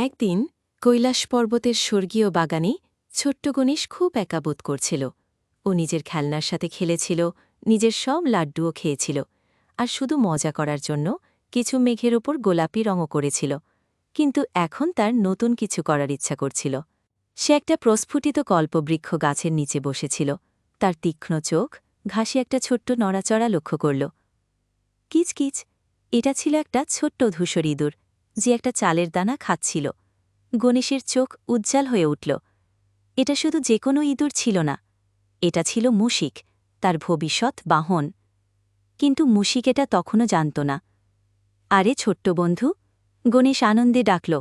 একদিন কৈলাস পর্বতের স্বর্গীয় বাগানে ছোট্ট গণেশ খুব একাবোধ করছিল। ও নিজের খেলনার সাথে খেলেছিল, নিজের সব লাড্ডুও খেয়েছিল আর শুধু মজা করার জন্য কিছু মেঘের ওপর গোলাপি রঙও করেছিল। কিন্তু এখন তার নতুন কিছু করার ইচ্ছা করছিল। সে একটা প্রস্ফুটিত কল্পবৃক্ষ গাছের নিচে বসেছিল। তার তীক্ষ্ণ চোখ ঘাসে একটা ছোট্ট নড়াচড়া লক্ষ্য করল। কিচকিচ এটা ছিল একটা ছোট্ট ধূসর ইঁদুর। যে একটা চালের দানা খাচ্ছিল। গণেশের চোখ উজ্জ্বল হয়ে উঠল। এটা শুধু যে কোনো ইঁদুর ছিল না, এটা ছিল মুশিক, তার ভবিষ্যৎ বাহন। কিন্তু মুশিক এটা তখনও জানত না। আরে ছোট্ট বন্ধু, গণেশ আনন্দে ডাকল,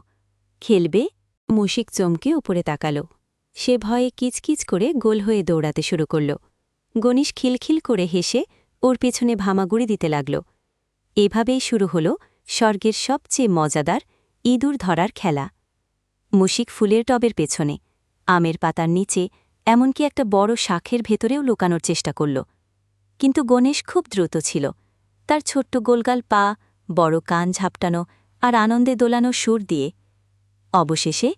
খেলবে? মুশিক চমকে উপরে তাকাল। সে ভয়ে কিচকিচ করে গোল হয়ে দৌড়াতে শুরু করল। গণেশ খিলখিল করে হেসে ওর পেছনে ভামাগুড়ি দিতে লাগল। এভাবেই শুরু হল স্বর্গের সবচেয়ে মজাদার ইঁদুর ধরার খেলা। মুশিক ফুলের টবের পেছনে, আমের পাতার নিচে, এমনকি একটা বড় শাখের ভেতরেও লুকানোর চেষ্টা করল। কিন্তু গণেশ খুব দ্রুত ছিল। তার ছোট্ট গোলগাল পা, বড় কান ঝাপটানো আর আনন্দে দোলানো সুর দিয়ে। অবশেষে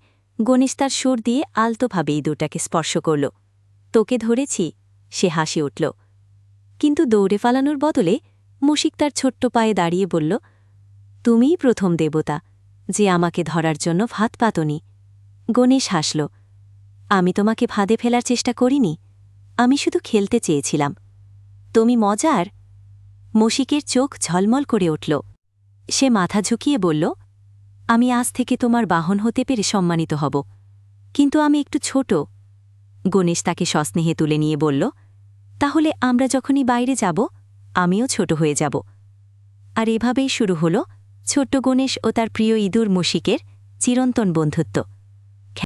গণেশ তার সুর দিয়ে আলতোভাবে ইঁদুরটাকে স্পর্শ করল। তোকে ধরেছি সে হাসি উঠল। কিন্তু দৌড়ে ফালানোর বদলে মুশিক তার ছোট্ট পায়ে দাঁড়িয়ে বলল তুমিই প্রথম দেবতা, যে আমাকে ধরার জন্য ভাত পাতনি। গণেশ হাসল, আমি তোমাকে ফাঁদে ফেলার চেষ্টা করিনি, আমি শুধু খেলতে চেয়েছিলাম। তুমি মজার? মশিকের চোখ ঝলমল করে উঠল। সে মাথা ঝুঁকিয়ে বলল, আমি আজ থেকে তোমার বাহন হতে পেরে সম্মানিত হব, কিন্তু আমি একটু ছোট। গণেশ তাকে সস্নেহে তুলে নিয়ে বলল, তাহলে আমরা যখনই বাইরে যাব, আমিও ছোট হয়ে যাব। আর এভাবেই শুরু হল ছোট্ট গণেশ ও তার প্রিয় ইঁদুর মুশিকের চিরন্তন বন্ধুত্ব।